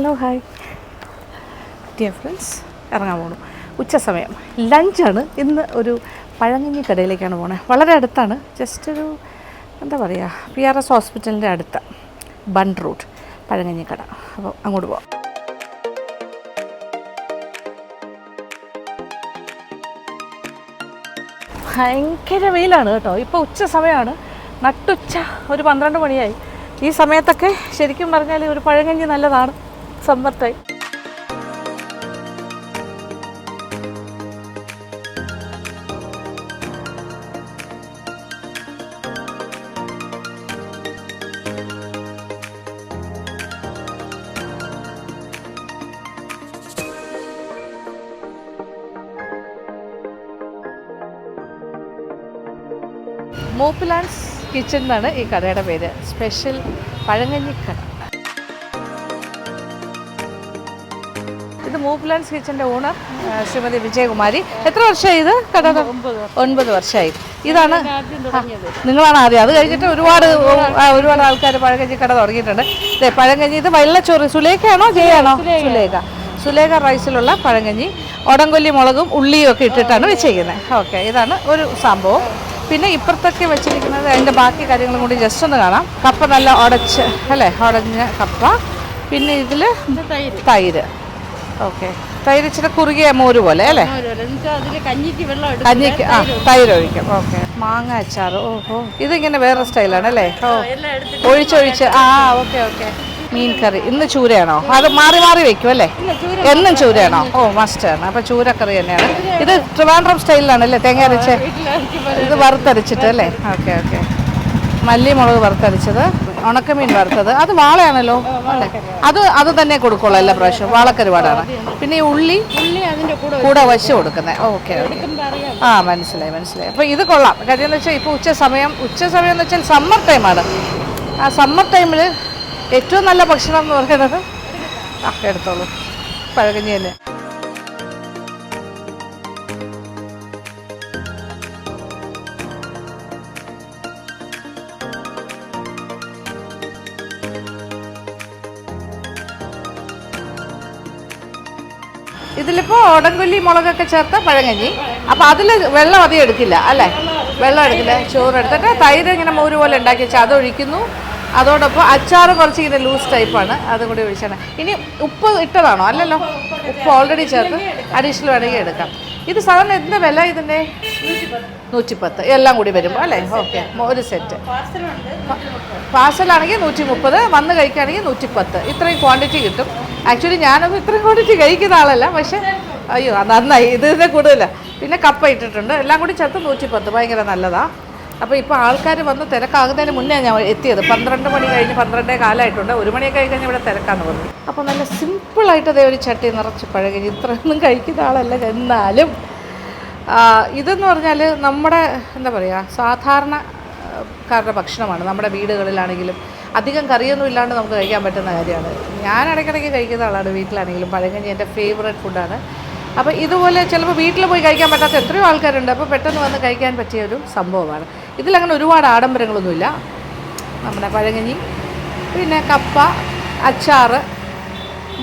Hello hi dear friends ഇറങ്ങാൻ പോണു. ഉച്ച സമയം. ലഞ്ചാണ് ഇന്ന് ഒരു പഴങ്ങഞ്ഞി കടയിലേക്കാണ് പോണത് വളരെ അടുത്താണ്. ജസ്റ്റ് ഒരു എന്താ പറയുക പി ആർ എസ് ഹോസ്പിറ്റലിന്റെ അടുത്ത ബൺ റൂട്ട് പഴങ്ങഞ്ഞി കട. അപ്പോൾ അങ്ങോട്ട് പോവാം. ഭയങ്കര വെയിലാണ് കേട്ടോ. ഇപ്പോൾ ഉച്ച സമയമാണ് നട്ടുച്ച ഒരു പന്ത്രണ്ട് മണിയായി. ഈ സമയത്തൊക്കെ ശരിക്കും പറഞ്ഞാൽ ഒരു പഴങ്കഞ്ഞി നല്ലതാണ്. സമ്മർ ടൈം മൂപ്പിലാൻഡ്സ് കിച്ചൺ എന്നാണ് ഈ കടയുടെ പേര്. സ്പെഷ്യൽ പഴങ്കഞ്ഞി ഇത് മൂപ്പിലാൻഡ്സ് കിച്ചന്റെ ഓണർ ശ്രീമതി വിജയകുമാരി. എത്ര വർഷമായി ഇത് കട ഒൻപത് വർഷമായി. ഇതാണ് നിങ്ങളാണ് ആദ്യം. അത് കഴിഞ്ഞിട്ട് ഒരുപാട് ഒരുപാട് ആൾക്കാർ പഴങ്കഞ്ഞി കട തുടങ്ങിയിട്ടുണ്ട്. അതെ പഴങ്കഞ്ഞി ഇത് വെള്ളച്ചോറ് സുലേഖയാണോ ജയാണോ സുലേഖ. സുലേഖ. റൈസിലുള്ള പഴങ്കഞ്ഞി ഒടങ്കൊല്ലി മുളകും ഉള്ളിയും ഒക്കെ ഇട്ടിട്ടാണ് വെച്ചിരിക്കുന്നത് ഓക്കെ ഇതാണ് ഒരു സംഭവം. പിന്നെ ഇപ്പുറത്തൊക്കെ വെച്ചിരിക്കുന്നത് അതിന്റെ ബാക്കി കാര്യങ്ങളും കൂടി ജസ്റ്റ് ഒന്ന് കാണാം. കപ്പ നല്ല ഉടച്ച് അല്ലേ? ഉടഞ്ഞ കപ്പ. പിന്നെ ഇതിൽ തൈര്. ഓക്കെ. തൈര് ഇച്ചിരി കുറുകിയ മോര് പോലെ അല്ലേ? കഞ്ഞിക്ക് ആ തൈര് ഒഴിക്കും. ഓക്കെ. മാങ്ങ അച്ചാർ ഓഹോ. ഇതിങ്ങനെ വേറെ സ്റ്റൈലാണ് അല്ലേ? ഓ. ഒഴിച്ചൊഴിച്ച് ആ ഓക്കെ ഓക്കെ. മീൻ കറി. ഇന്ന് ചൂരയാണോ? അത് മാറി മാറി വെക്കും അല്ലേ? എന്നും ചൂരയാണോ? ഓ മസ്റ്റാണ്. അപ്പൊ ചൂരക്കറി തന്നെയാണ്. ഇത് ട്രിവാൻഡ്രം സ്റ്റൈലിലാണ് അല്ലേ തേങ്ങ അരച്ച്? ഇത് വറുത്തരച്ചിട്ട് അല്ലേ? Okay okay. മല്ലിമുളക് വറുത്തരച്ചത്. ഉണക്കമീൻ വറുത്തത്. അത് വാളയാണല്ലോ? അത് അത് തന്നെ കൊടുക്കുള്ളൂ എല്ലാ പ്രാവശ്യം. വാളക്കരുപാടാണ് പിന്നെ ഈ ഉള്ളി? ഉള്ളി കൂടെ കൂടെ വശം കൊടുക്കുന്നത് ഓക്കെ ആ മനസ്സിലായി മനസ്സിലായി. അപ്പോൾ ഇത് കൊള്ളാം. കാര്യം എന്ന് വെച്ചാൽ ഇപ്പോൾ ഉച്ച സമയം ഉച്ച സമയം എന്ന് വെച്ചാൽ സമ്മർ ടൈമാണ് ആ സമ്മർ ടൈമിൽ ഏറ്റവും നല്ല ഭക്ഷണം എന്ന് പറയുന്നത്? ആ എടുത്തോളൂ. പഴകഞ്ഞി തന്നെ. ഇതിലിപ്പോൾ ഓടംകൊല്ലി മുളകൊക്കെ ചേർത്ത പഴങ്കഞ്ഞി. അപ്പോൾ അതിൽ വെള്ളം അധികം എടുക്കില്ല അല്ലേ? വെള്ളം എടുക്കില്ല ചോറ് എടുത്തിട്ട് തൈര് ഇങ്ങനെ മോര് പോലെ ഉണ്ടാക്കി വെച്ചാൽ അത് ഒഴിക്കുന്നു. അതോടൊപ്പം അച്ചാറ് കുറച്ച് ഇങ്ങനെ ലൂസ് ടൈപ്പാണ് അതും കൂടി ഒഴിച്ചാണ്. ഇനി ഉപ്പ് ഇട്ടതാണോ? അല്ലല്ലോ ഉപ്പ് ഓൾറെഡി ചേർത്ത് അഡീഷണൽ വേണമെങ്കിൽ എടുക്കാം. ഇത് സാധാരണ എന്താ വില ഇതിന്റെ നൂറ്റിപ്പത്ത് എല്ലാം കൂടി വരുമ്പോൾ അല്ലേ? ഓക്കെ ഒരു സെറ്റ്. പാർസലാണെങ്കിൽ നൂറ്റി മുപ്പത് വന്ന് കഴിക്കുകയാണെങ്കിൽ നൂറ്റിപ്പത്ത്. ഇത്രയും ക്വാണ്ടിറ്റി കിട്ടും. ആക്ച്വലി ഞാനൊന്നും ഇത്രയും ക്വാണ്ടിറ്റി കഴിക്കുന്ന ആളല്ല പക്ഷെ അയ്യോ നന്നായി. ഇത് ഇതിനെ കൂടുതല. പിന്നെ കപ്പ ഇട്ടിട്ടുണ്ട്. എല്ലാം കൂടി ചേർത്ത് നൂറ്റിപ്പത്ത്. ഭയങ്കര നല്ലതാണ് അപ്പോൾ ഇപ്പോൾ ആൾക്കാർ വന്ന് തിരക്കാകുന്നതിന് മുന്നേ ഞാൻ എത്തിയത്. പന്ത്രണ്ട് മണി കഴിഞ്ഞ് പന്ത്രണ്ടേ കാലമായിട്ടുണ്ട് ഒരു മണിയൊക്കെ കഴിഞ്ഞ് ഇവിടെ തിരക്കാന്ന് പറഞ്ഞു. അപ്പോൾ നല്ല സിമ്പിളായിട്ട് അതേ ഒരു ചട്ടി നിറച്ച് പഴകി ഇത്രയൊന്നും കഴിക്കുന്ന ആളല്ല എന്നാലും. ഇതെന്ന് പറഞ്ഞാൽ നമ്മുടെ എന്താ പറയുക സാധാരണക്കാരുടെ ഭക്ഷണമാണ്. നമ്മുടെ വീടുകളിലാണെങ്കിലും അധികം കറിയൊന്നും ഇല്ലാണ്ട് നമുക്ക് കഴിക്കാൻ പറ്റുന്ന കാര്യമാണ്. ഞാൻ ഇടയ്ക്കിടയ്ക്ക് കഴിക്കുന്ന ആളാണ് വീട്ടിലാണെങ്കിലും പഴങ്കഞ്ഞി എന്റെ ഫേവറേറ്റ് ഫുഡാണ് അപ്പോൾ ഇതുപോലെ ചിലപ്പോൾ വീട്ടിൽ പോയി കഴിക്കാൻ പറ്റാത്ത എത്രയോ ആൾക്കാരുണ്ട്. അപ്പോൾ പെട്ടെന്ന് വന്ന് കഴിക്കാൻ പറ്റിയ ഒരു സംഭവമാണ്. ഇതിലങ്ങനെ ഒരുപാട് ആഡംബരങ്ങളൊന്നുമില്ല. നമ്മുടെ പഴങ്കഞ്ഞി പിന്നെ കപ്പ അച്ചാർ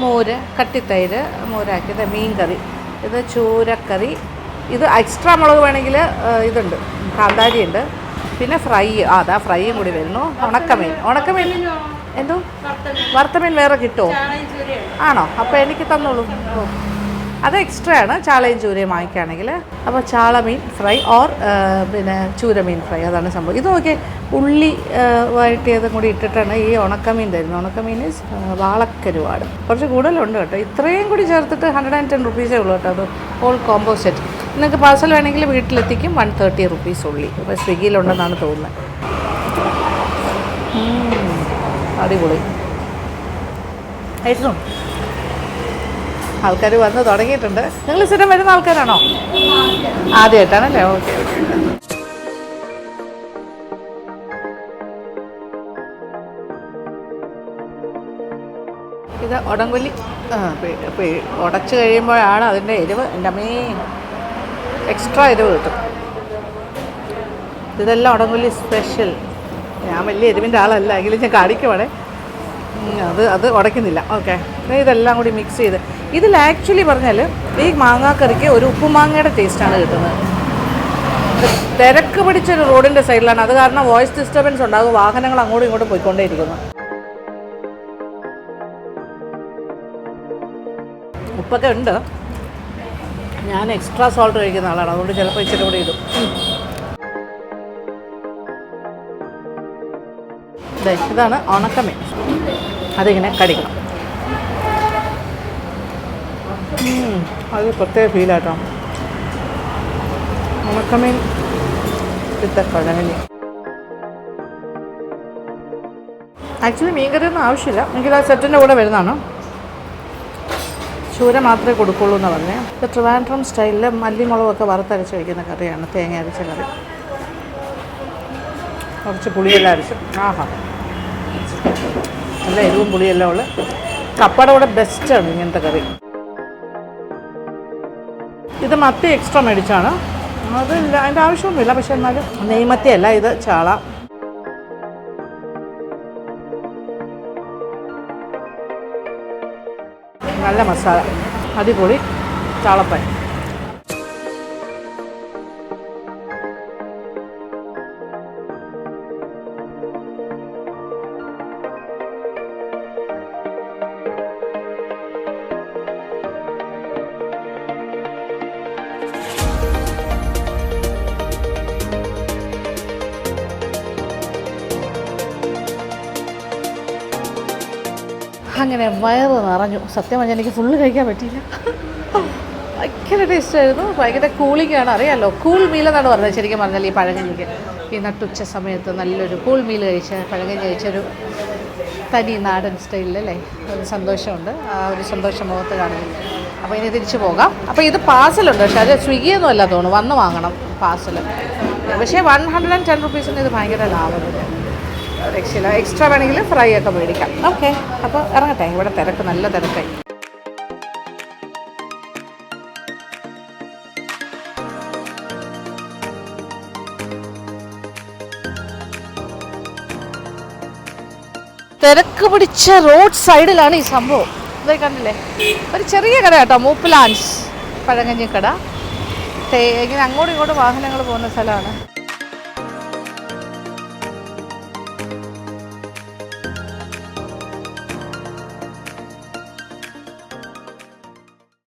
മോര് കട്ടിത്തൈര് മോരാക്കിയത് മീൻകറി ഇത് ചൂരക്കറി ഇത് എക്സ്ട്രാ മുളക് വേണമെങ്കിൽ ഇതുണ്ട് കാന്താരി ഉണ്ട് പിന്നെ ഫ്രൈ ആ അതാ ഫ്രൈയും കൂടി വരുന്നു. ഉണക്കമീൻ. ഉണക്കമീൻ എന്തോ? വറുത്തമീൻ വേറെ കിട്ടുമോ ആണോ? അപ്പോൾ എനിക്ക് തന്നോളൂ. അത് എക്സ്ട്രാ ആണ്. ചാളയും ചൂരയും വാങ്ങിക്കുകയാണെങ്കിൽ. അപ്പോൾ ചാളമീൻ ഫ്രൈ ഓർ പിന്നെ ചൂരമീൻ ഫ്രൈ. അതാണ് സംഭവം. ഇത് നോക്കി ഉള്ളി വഴറ്റിയതും കൂടി ഇട്ടിട്ടാണ് ഈ ഉണക്കമീൻ തരുന്നത്. ഉണക്കമീൻ വാളക്കരുവാട്. കുറച്ച് കൂടുതലുണ്ട് കേട്ടോ. ഇത്രയും കൂടി ചേർത്തിട്ട് ഹൺഡ്രഡ് ആൻഡ് ടെൻ റുപ്പീസേ ഉള്ളൂ കേട്ടോ. അത് ഓൾ കോംബോ സെറ്റ് നിങ്ങൾക്ക് പാർസൽ വേണമെങ്കിൽ വീട്ടിലെത്തിക്കും. വൺ തേർട്ടി റുപ്പീസ് ഉള്ളി. ഇപ്പോൾ സ്വിഗ്ഗിയിലുണ്ടെന്നാണ് തോന്നുന്നത്. അടിപൊളി. ആയിരുന്നു ആൾക്കാർ വന്ന് തുടങ്ങിയിട്ടുണ്ട്. നിങ്ങൾ സ്ഥിരം വരുന്ന ആൾക്കാരാണോ? ആദ്യമായിട്ടാണല്ലേ? Okay okay. ഇത് ഉടങ്കൊല്ലി ഉടച്ച് കഴിയുമ്പോഴാണ് അതിന്റെ എരിവ്. എന്റെ അമ്മേ എക്സ്ട്രാ എരിവ് കിട്ടും ഇതെല്ലാം ഉടങ്കൊല്ലി സ്പെഷ്യൽ ഞാൻ വലിയ എരിവിന്റെ ആളല്ല എങ്കിലും ഞാൻ കാണിക്കുവാണേ. അത് അത് ഉടയ്ക്കുന്നില്ല. ഓക്കെ ഇതെല്ലാം കൂടി മിക്സ് ചെയ്ത്. ഇതിൽ ആക്ച്വലി പറഞ്ഞാൽ ഈ മാങ്ങാക്കറിക്ക് ഒരു ഉപ്പുമാങ്ങയുടെ ടേസ്റ്റാണ് കിട്ടുന്നത്. തിരക്ക് പിടിച്ചൊരു റോഡിന്റെ സൈഡിലാണ്. അത് കാരണം വോയിസ് ഡിസ്റ്റർബൻസ് ഉണ്ടാകും വാഹനങ്ങൾ അങ്ങോട്ടും ഇങ്ങോട്ടും പോയിക്കൊണ്ടേയിരിക്കുന്നു. ഉപ്പൊക്കെ ഉണ്ട്. ഞാൻ എക്സ്ട്രാ സോൾട്ട് കഴിക്കുന്ന ആളാണ്. അതുകൊണ്ട് ചിലപ്പോൾ ഇച്ചിരി കൂടി ഇടും. ഇതാണ് ഉണക്കമീൻ. അതിങ്ങനെ കടിക്കണം. അത് പ്രത്യേക ഫീലാട്ടോ ഉണക്കമീൻ ഇത്ത കടലിൽ ആക്ച്വലി മീൻകറിയൊന്നും ആവശ്യമില്ല. എങ്കിൽ ആ സെറ്റിന്റെ കൂടെ വരുന്നതാണ്? ചൂര മാത്രമേ കൊടുക്കുള്ളൂ എന്ന് പറഞ്ഞേ. ഇപ്പോൾ ട്രിവാൻഡ്രം സ്റ്റൈലിൽ മല്ലിമുളകൊക്കെ വറുത്തരച്ച് വയ്ക്കുന്ന കറിയാണ് തേങ്ങ അരച്ച കറി. കുറച്ച് പുളിയെല്ലാം അരച്ച്. ആഹാ. നല്ല എരിവും പുളിയെല്ലാം ഉള്ള കപ്പയുടെ കൂടെ ബെസ്റ്റാണ് ഇങ്ങനത്തെ കറി. ഇത് മത്തി എക്സ്ട്രാ മേടിച്ചാണ്. അതില്ല അതിന്റെ ആവശ്യമൊന്നുമില്ല പക്ഷെ എന്നാലും നെയ്മത്തിയല്ല ഇത് ചാള. നല്ല മസാല. അടിപൊളി ചാളപ്പൻ അങ്ങനെ വയറ് നിറഞ്ഞു. സത്യം പറഞ്ഞാൽ എനിക്ക് ഫുള്ള് കഴിക്കാൻ പറ്റിയില്ല. ഭയങ്കര ടേസ്റ്റായിരുന്നു. ഭയങ്കര കൂളിങ്ങാണ് അറിയാമല്ലോ കൂൾ മീൽ എന്നാണ് പറഞ്ഞത്. ശരിക്കും പറഞ്ഞാൽ ഈ പഴങ്കഞ്ഞിക്ക്. ഈ നട്ടുച്ച സമയത്ത് നല്ലൊരു കൂൾ മീൽ കഴിച്ച പഴങ്കഞ്ഞി കഴിച്ചൊരു തനി നാടൻ സ്റ്റൈലിലല്ലേ ഒരു സന്തോഷമുണ്ട്. ആ ഒരു സന്തോഷം മുഖത്ത് കാണുന്നില്ല അപ്പോൾ ഇനി തിരിച്ചു പോകാം. അപ്പോൾ ഇത് പാർസലുണ്ട് പക്ഷേ അത് സ്വിഗ്ഗിയൊന്നും അല്ല തോന്നുന്നു. വന്ന് വാങ്ങണം പാർസൽ പക്ഷേ വൺ ഹൺഡ്രഡ് ആൻഡ് ടെൻ റുപ്പീസിന് ഇത് ഭയങ്കര ലാഭമില്ല രക്ഷയില്ല എക്സ്ട്രാ വേണമെങ്കിൽ ഫ്രൈ ഒക്കെ മേടിക്കാം. ഓക്കെ. അപ്പോൾ ഇറങ്ങട്ടെ. ഇവിടെ തിരക്ക് നല്ല തിരക്കായി. തിരക്ക് പിടിച്ച റോഡ് സൈഡിലാണ് ഈ സംഭവം. ഇതേ കണ്ടില്ലേ? ഒരു ചെറിയ കട കേട്ടോ മൂപ്പിലാൻസ് പഴങ്കഞ്ഞിക്കട. ഇങ്ങനെ അങ്ങോട്ടും ഇങ്ങോട്ടും വാഹനങ്ങൾ പോകുന്ന സ്ഥലമാണ്.